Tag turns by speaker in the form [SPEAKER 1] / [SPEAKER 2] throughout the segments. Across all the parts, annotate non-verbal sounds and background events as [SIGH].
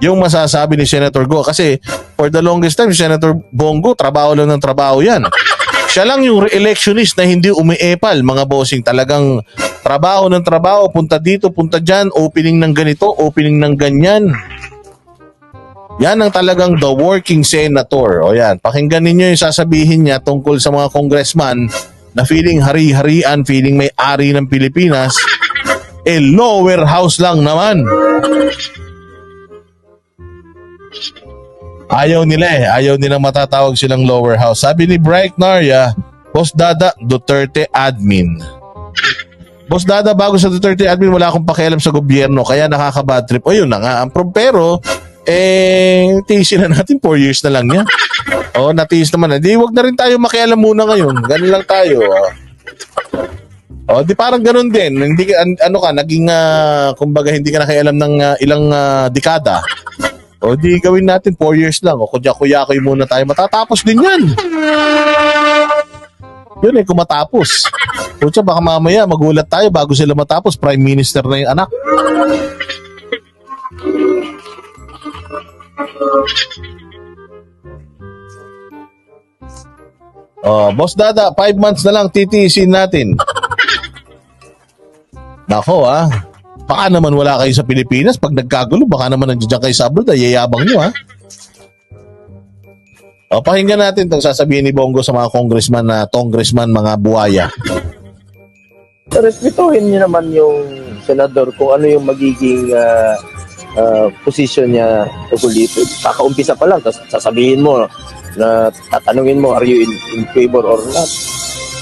[SPEAKER 1] yung masasabi ni Senator Go. Kasi for the longest time, Senator Bongo, trabaho lang ng trabaho yan. Siya lang yung re-electionist na hindi umiepal, mga bossing. Talagang trabaho ng trabaho, punta dito, punta dyan, opening ng ganito, opening ng ganyan. Yan ang talagang the working senator. O yan, pakinggan ninyo yung sasabihin niya tungkol sa mga congressman na feeling hari-harian, feeling may ari ng Pilipinas. Eh, lower house lang naman. Ayaw nila eh. Ayaw nilang matatawag silang lower house. Sabi ni Bright Narya, Boss Dada, Duterte admin. Boss Dada, bago sa Duterte admin, wala akong pakialam sa gobyerno. Kaya nakaka-bad trip. O yun na nga. Ang Pero, eh, tiisin na natin. 4 years na lang yan. O, natiis naman. Di, wag na rin tayo makialam muna ngayon. Ganun lang tayo. O, di parang ganun din. Hindi ano ka, naging, ah, kumbaga, hindi ka nakialam ng ah, ilang ah, dekada. O di gawin natin 4 years lang. O kudya-kuya muna tayo. Matatapos din yan. Yun eh, kung matapos. Kutya, baka mamaya magulat tayo bago sila matapos. Prime Minister na yung anak. Oh, Boss Dada, 5 months na lang titiisin natin. Nako ah. Baka naman wala kayo sa Pilipinas. Pag nagkagulo, baka naman nandiyan kayo sa abroad. Ay, yayabang nyo, ha? O, pakinggan natin itong sasabihin ni Bongo sa mga congressman na congressman, mga buwaya.
[SPEAKER 2] respetuhin niyo naman yung senador kung ano yung magiging ah, ah, position niya tungkol dito. Kakaumpisa pa lang, tapos sasabihin mo na tatanungin mo, are you in, in favor or not?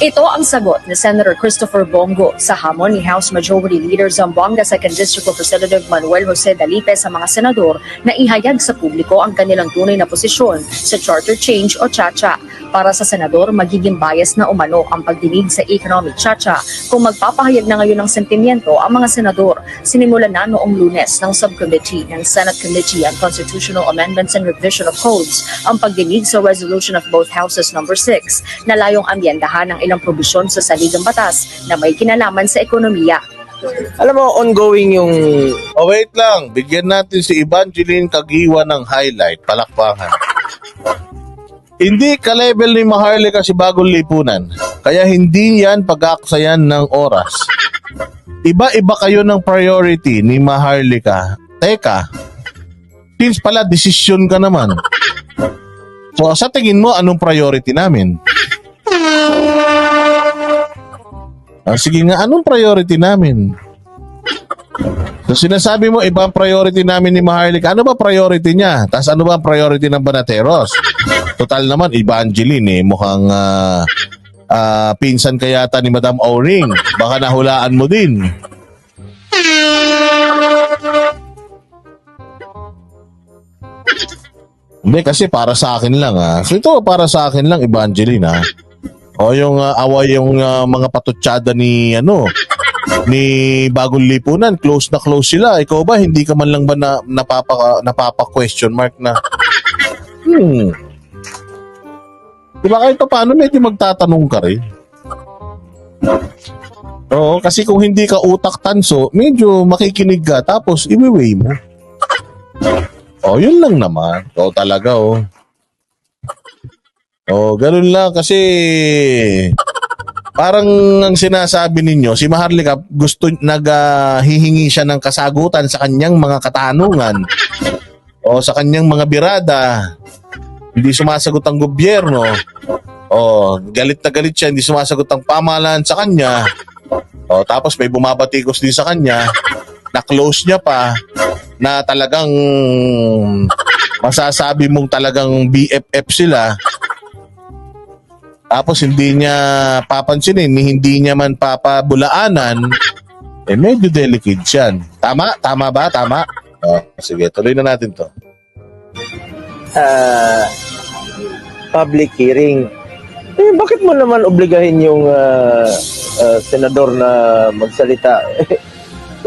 [SPEAKER 3] Ito ang sagot ni Senator Christopher Bongo sa hamon ni House Majority Leader Zamboanga 2nd District Representative Manuel Jose Dalipe sa mga senador na ihayag sa publiko ang kanilang tunay na posisyon sa charter change o CHACHA. Para sa senador, magiging bias na umano ang pagdinig sa economic CHACHA kung magpapahayag na ngayon ng sentimiento ang mga senador. Sinimulan na noong lunes ng subcommittee ng Senate Committee on Constitutional Amendments and Revision of Codes ang pagdinig sa resolution of both houses number 6 na layong amyendahan ng ilang probisyon sa saligang batas na may kinalaman sa ekonomiya.
[SPEAKER 2] Alam mo, ongoing yung
[SPEAKER 1] O, wait lang. Bigyan natin si Evangeline Kagiwa ng highlight. Palakpakan. Hindi ka-level ni Maharlika si Bagong Lipunan. Kaya hindi yan pag-aksayan ng oras. Iba-iba kayo ng priority ni Maharlika. Teka, since pala desisyon ka naman. So sa tingin mo, anong priority namin? Ah, sige nga, anong priority namin? So sinasabi mo, ibang priority namin ni Maharlika. Ano ba priority niya? Tapos ano ba priority ng Banateros? Total naman, Evangeline eh. Mukhang ah, ah, pinsan ka yata ni Madam Oring. Baka nahulaan mo din. Hindi, kasi para sa akin lang ah. So ito, para sa akin lang, Evangeline ah. O yung ah, away yung ah, mga patutsada ni ano ni Bagong Lipunan, close na close sila. Ikaw ba hindi ka man lang ba na napapa napapa question mark na Hmm. Di ba kahit pa paano medyo magtatanong ka rin? Oo, kasi kung hindi ka utak tanso, medyo makikinig ka tapos iwi mo. Oh, yun lang naman. Oo, talaga oh. Oh, ganun lang kasi parang ang sinasabi ninyo, si Maharlika gusto naghihingi siya ng kasagutan sa kanyang mga katanungan o sa kanyang mga birada. Hindi sumasagot ang gobyerno. O galit na galit siya, hindi sumasagot ang pamahalaan sa kanya. O tapos may bumabatikos din sa kanya na close niya pa na talagang masasabi mong talagang BFF sila tapos hindi niya papansinin, ni hindi niya man papabulaanan, eh medyo delicate yan. Tama? Tama ba? Tama? Oh, sige, tuloy na natin to.
[SPEAKER 2] ah, public hearing. Eh, bakit mo naman obligahin yung ah, ah, senador na magsalita?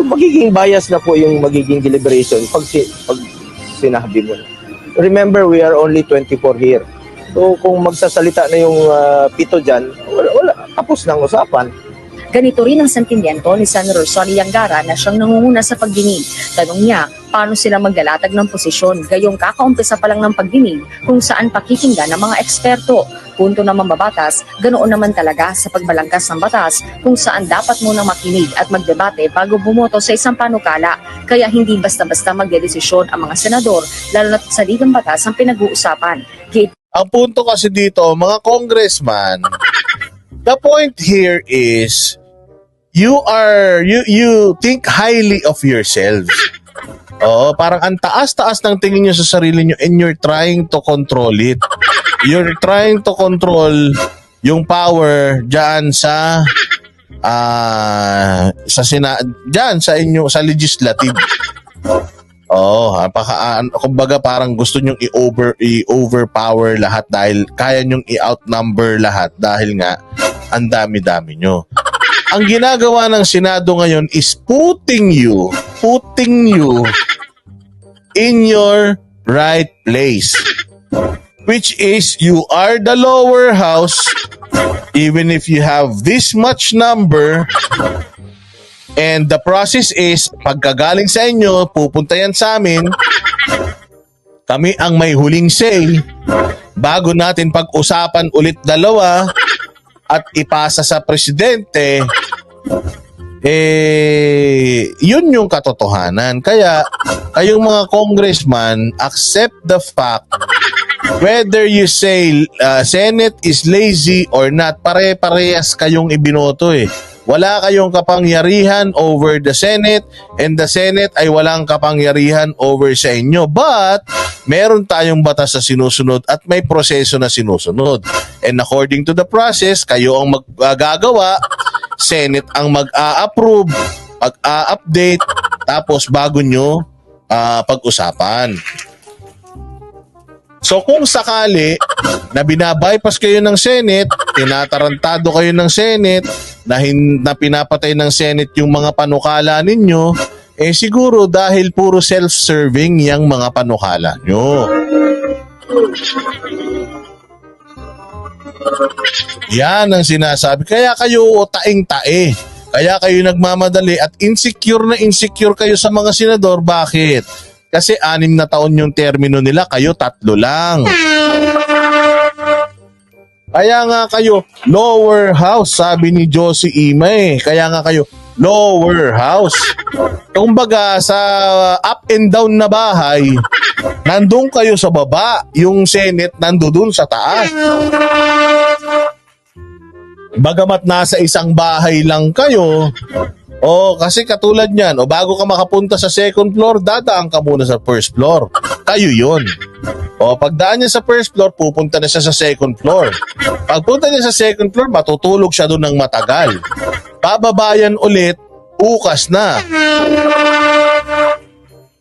[SPEAKER 2] magiging bias na po yung magiging deliberation pag, si- pag sinabi mo. Remember, we are only 24 here. So, kung magsasalita na yung ah, pito dyan, wala, wala, tapos ang usapan.
[SPEAKER 3] Ganito rin ang sentimiento ni Senator Sonny Yangara na siyang nangunguna sa pagdinig. Tanong niya, paano sila maglalatag ng posisyon. Gayong kakaumpisa pa lang ng pagdinig kung saan pakikinggan ng mga eksperto. Punto naman babatas, ganoon naman talaga sa pagbalangkas ng batas kung saan dapat munang makinig at magdebate bago bumoto sa isang panukala. Kaya hindi basta-basta magdedesisyon ang mga senador, lalo na sa ligang batas ang pinag-uusapan. Gate
[SPEAKER 1] Ang punto kasi dito, mga congressman, the point here is you are you you think highly of yourselves. Oo, parang ang taas-taas ng tingin nyo sa sarili nyo and you're trying to control it. You're trying to control yung power diyan sa ah sa sina diyan sa inyo sa legislative. Oo, napaka kumbaga parang gusto nyong i-over i-overpower lahat dahil kaya nyong i-outnumber lahat dahil nga ang dami-dami nyo. Ang ginagawa ng Senado ngayon is putting you, putting you in your right place. Which is you are the lower house even if you have this much number. And the process is, pagkagaling sa inyo, pupunta yan sa amin, kami ang may huling say, bago natin pag-usapan ulit dalawa, at ipasa sa presidente, eh, yun yung katotohanan. Kaya, kayong mga congressman, accept the fact whether you say uh, Senate is lazy or not, pare-parehas kayong ibinoto eh. Wala kayong kapangyarihan over the Senate and the Senate ay walang kapangyarihan over sa inyo. But, meron tayong batas na sinusunod at may proseso na sinusunod. And according to the process, kayo ang maggagawa, Senate ang mag-a-approve, mag-a-update, tapos bago nyo ah, pag-usapan. So kung sakali na binabypass kayo ng Senate, tinatarantado kayo ng Senate, na, hin- na pinapatay ng Senate yung mga panukala ninyo, eh siguro dahil puro self-serving yung mga panukala nyo. Yan ang sinasabi. Kaya kayo taing-tae. Kaya kayo nagmamadali at insecure na insecure kayo sa mga senador. Bakit? Kasi anim na taon yung termino nila, kayo tatlo lang. Kaya nga kayo, lower house, sabi ni Josie Ima eh. Kaya nga kayo, lower house. Kumbaga, sa up and down na bahay, nandun kayo sa baba. Yung Senate, nandun sa taas. Bagamat nasa isang bahay lang kayo, o kasi katulad niyan, o bago ka makapunta sa second floor, dadaan ka muna sa first floor. Kayo yun. O pagdaan niya sa first floor, pupunta na siya sa second floor. Pagpunta niya sa second floor, matutulog siya doon ng matagal. Bababayan ulit, bukas na.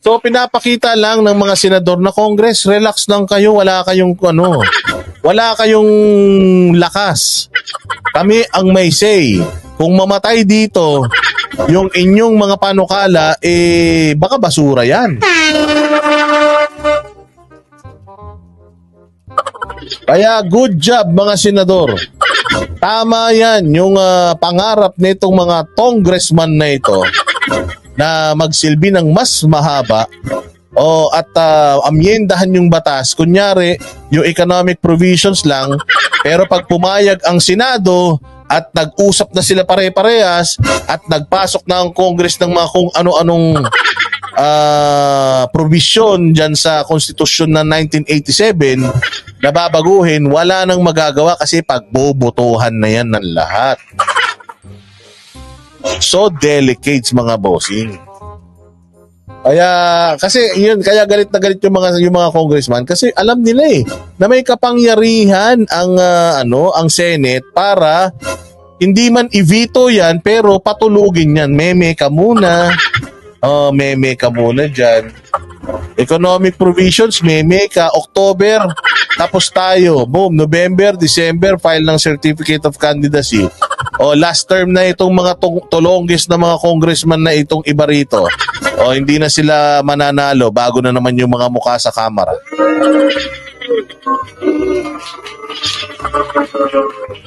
[SPEAKER 1] So pinapakita lang ng mga senador na Congress, relax lang kayo, wala kayong ano, wala kayong lakas. Kami ang may say. Kung mamatay dito, yung inyong mga panukala, eh, baka basura yan. Kaya good job mga senador. Tama yan yung ah, pangarap nitong mga congressman na ito na magsilbi ng mas mahaba o at uh, amyendahan yung batas. Kunyari, yung economic provisions lang, pero pag pumayag ang Senado at nag-usap na sila pare-parehas at nagpasok na ang Congress ng mga kung ano-anong ah, provision dyan sa konstitusyon ng 1987 na babaguhin, wala nang magagawa kasi pagbobotohan na yan ng lahat. So delicate mga bossing. Kaya kasi yun kaya galit na galit yung mga yung mga congressman kasi alam nila eh na may kapangyarihan ang ah, ano ang Senate para hindi man i-veto yan pero patulugin yan. Meme ka muna. Oh, meme ka muna diyan. Economic provisions, meme ka October. Tapos tayo, boom, November, December, file ng certificate of candidacy. O last term na itong mga tong, tulongges na mga congressman na itong iba rito. O hindi na sila mananalo bago na naman yung mga mukha sa kamera.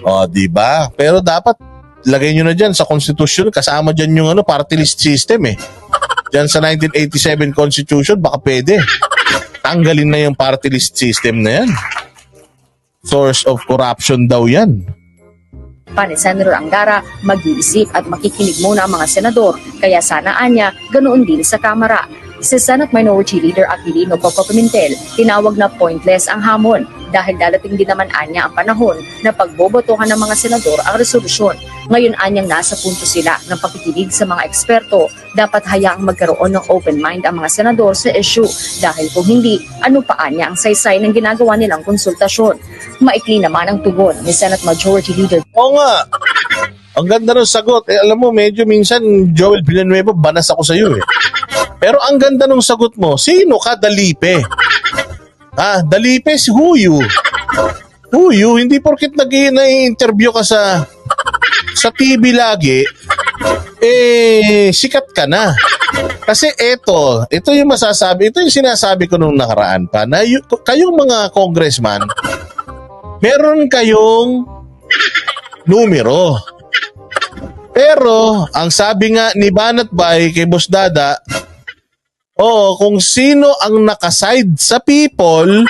[SPEAKER 1] O, di ba? Pero dapat lagay nyo na dyan sa konstitusyon kasama dyan yung ano, party list system eh. dyan sa 1987 Constitution, baka pwede. Tanggalin na yung party list system na yan. Source of corruption daw yan.
[SPEAKER 3] Pa ni Senator Angara, mag-iisip at makikinig muna ang mga senador, kaya sana anya, ganoon din sa Kamara. Si Senate Minority Leader Aquilino Coco Pimentel, tinawag na pointless ang hamon dahil darating din naman anya ang panahon na pagbobotohan ng mga senador ang resolusyon. Ngayon anyang nasa punto sila ng pakikinig sa mga eksperto, dapat hayaang magkaroon ng open mind ang mga senador sa issue dahil kung hindi, ano pa anya ang saysay ng ginagawa nilang konsultasyon. Maikli naman ang tugon ni Senate Majority Leader
[SPEAKER 1] Oo nga. Ang ganda ng sagot. Eh, alam mo, medyo minsan, Joel Villanueva, banas ako sa iyo eh. Pero ang ganda ng sagot mo, sino ka, Dalipe? Ah, Dalipe you? Who you? Hindi porkit nag interview ka sa sa TV lagi, eh, sikat ka na. Kasi eto, ito yung masasabi, ito yung sinasabi ko nung nakaraan pa, na y- kayong mga congressman, meron kayong numero. Pero, ang sabi nga ni Banat Bay kay Boss Dada, oh, kung sino ang nakaside sa people,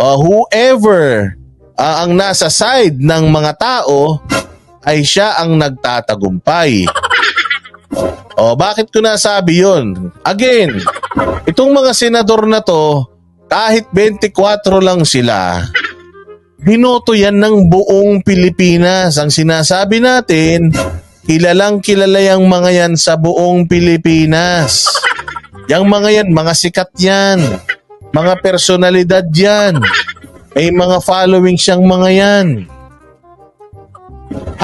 [SPEAKER 1] uh, whoever ah, ang nasa side ng mga tao, ay siya ang nagtatagumpay. Oh, bakit ko nasabi yun? Again, itong mga senador na to, kahit 24 lang sila, binoto yan ng buong Pilipinas. Ang sinasabi natin, kilalang kilala yung mga yan sa buong Pilipinas. Yang mga yan, mga sikat yan. Mga personalidad yan. May mga following siyang mga yan.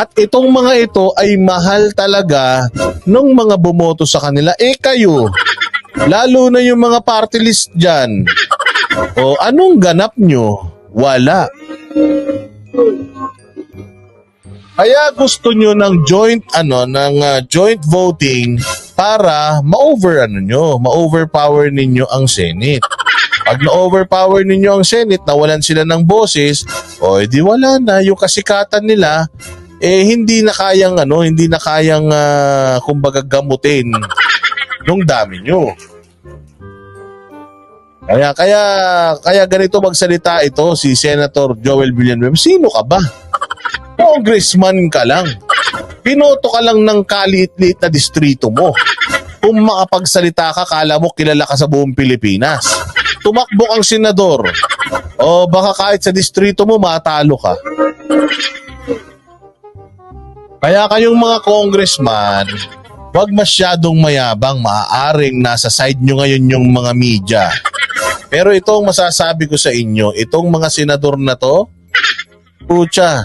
[SPEAKER 1] At itong mga ito ay mahal talaga ng mga bumoto sa kanila. Eh kayo, lalo na yung mga party list dyan. O anong ganap nyo? Wala. Kaya gusto nyo ng joint ano ng ah, joint voting para ma-over ano nyo, ma-overpower ninyo ang Senate. Pag na-overpower ninyo ang Senate, nawalan sila ng boses, o edi wala na yung kasikatan nila eh hindi na kayang ano, hindi na kayang ah, kumbaga gamutin nung dami nyo. Kaya kaya kaya ganito magsalita ito si Senator Joel Villanueva. Sino ka ba? Congressman ka lang. Pinoto ka lang ng kaliit-liit na distrito mo. Kung makapagsalita ka, kala mo kilala ka sa buong Pilipinas. Tumakbo kang senador. O baka kahit sa distrito mo matalo ka. Kaya kayong mga congressman, wag masyadong mayabang, maaaring nasa side nyo ngayon yung mga media. Pero itong masasabi ko sa inyo, itong mga senador na to, pucha,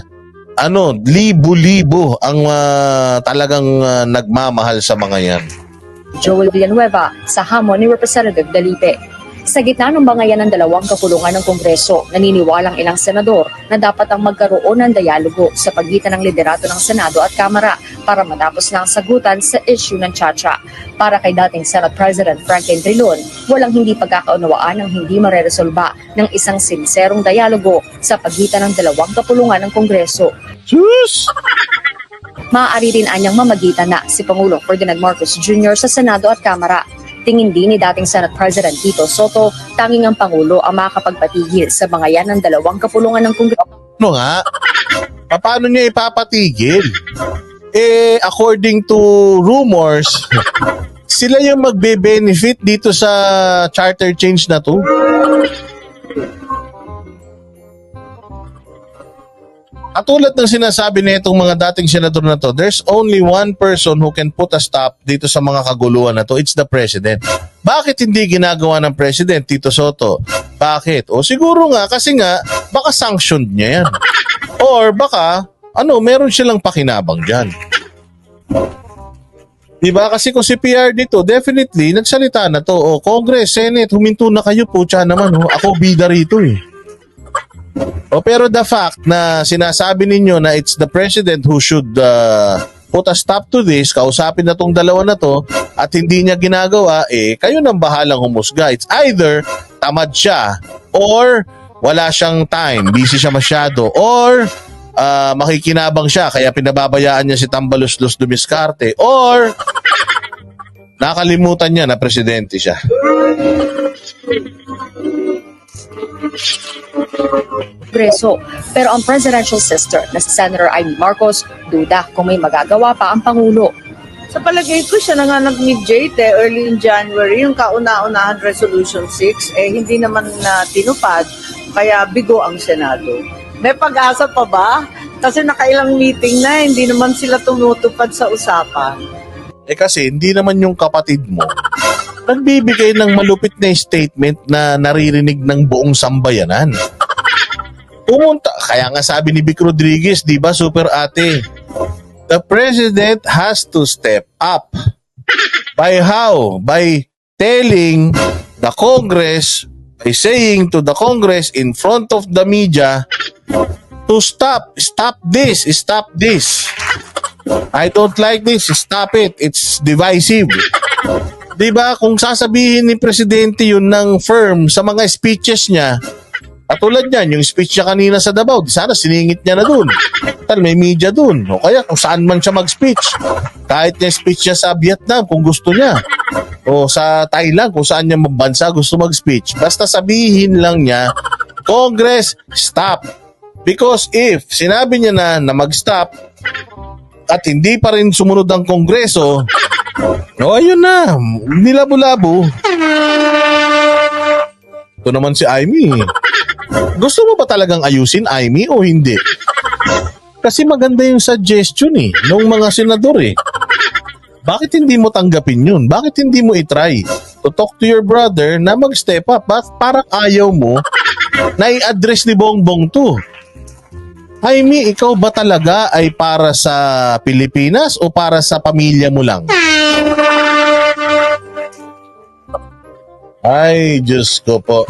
[SPEAKER 1] ano, libo-libo ang ah, talagang ah, nagmamahal sa mga yan.
[SPEAKER 3] Joel Villanueva sa hamon ni Representative Dalipe. Sa gitna ng bangayan ng dalawang kapulungan ng Kongreso, naniniwalang ilang senador na dapat ang magkaroon ng dialogo sa pagitan ng liderato ng Senado at Kamara para matapos na ang sagutan sa issue ng Chacha. Para kay dating Senate President Franklin Trilon, walang hindi pagkakaunawaan ng hindi mareresolba ng isang sinserong dialogo sa pagitan ng dalawang kapulungan ng Kongreso.
[SPEAKER 1] Sus!
[SPEAKER 3] Maaari rin anyang mamagitan na si Pangulong Ferdinand Marcos Jr. sa Senado at Kamara. Tingin din ni dating Senate President Tito Soto, tanging ang Pangulo ang makakapagpatigil sa bangayan ng dalawang kapulungan ng Kongreso.
[SPEAKER 1] Ano nga? Paano niya ipapatigil? Eh, according to rumors, [LAUGHS] sila yung magbe-benefit dito sa charter change na to. Katulad ng sinasabi na itong mga dating senador na to, there's only one person who can put a stop dito sa mga kaguluhan na to. It's the president. Bakit hindi ginagawa ng president, Tito Soto? Bakit? O siguro nga, kasi nga, baka sanctioned niya yan. Or baka, ano, meron silang pakinabang dyan. Diba? Kasi kung si PR dito, definitely, nagsalita na to. O, Congress, Senate, huminto na kayo po. Naman, oh. ako bida rito eh. O, pero the fact na sinasabi ninyo na it's the president who should uh, put a stop to this, kausapin na tong dalawa na to, at hindi niya ginagawa, eh, kayo nang bahalang humusga. It's either tamad siya, or wala siyang time, busy siya masyado, or ah, makikinabang siya, kaya pinababayaan niya si Tambalos Los Dumiscarte, or Nakalimutan niya na presidente siya.
[SPEAKER 3] Kongreso. Pero ang presidential sister na si Senator Amy Marcos, duda kung may magagawa pa ang Pangulo.
[SPEAKER 4] Sa palagay ko, siya na nga nag-mediate eh, early in January, yung kauna-unahan Resolution 6, eh hindi naman na tinupad, kaya bigo ang Senado. May pag-asa pa ba? Kasi nakailang meeting na, hindi naman sila tumutupad sa usapan.
[SPEAKER 1] Eh kasi hindi naman yung kapatid mo nagbibigay ng malupit na statement na naririnig ng buong sambayanan. Pumunta, kaya nga sabi ni Vic Rodriguez, di ba super ate, the president has to step up. By how? By telling the Congress, by saying to the Congress in front of the media to stop, stop this, stop this. I don't like this. Stop it. It's divisive. 'Di ba? Kung sasabihin ni presidente 'yun ng firm sa mga speeches niya, katulad niyan, yung speech niya kanina sa Davao, di sana siningit niya na dun. Tal, may media dun. O kaya kung saan man siya mag-speech. Kahit niya speech niya sa Vietnam kung gusto niya. O sa Thailand kung saan niya bansa gusto mag-speech. Basta sabihin lang niya, Congress, stop. Because if sinabi niya na na mag-stop at hindi pa rin sumunod ang Kongreso, no, ayun na, nilabo-labo. Ito naman si Amy. Gusto mo ba talagang ayusin, Amy, o hindi? Kasi maganda yung suggestion eh, ng mga senador eh. Bakit hindi mo tanggapin yun? Bakit hindi mo itry to talk to your brother na mag-step up? Bakit parang ayaw mo na i-address ni Bongbong to? Jaime, ikaw ba talaga ay para sa Pilipinas o para sa pamilya mo lang? Ay, Diyos ko po.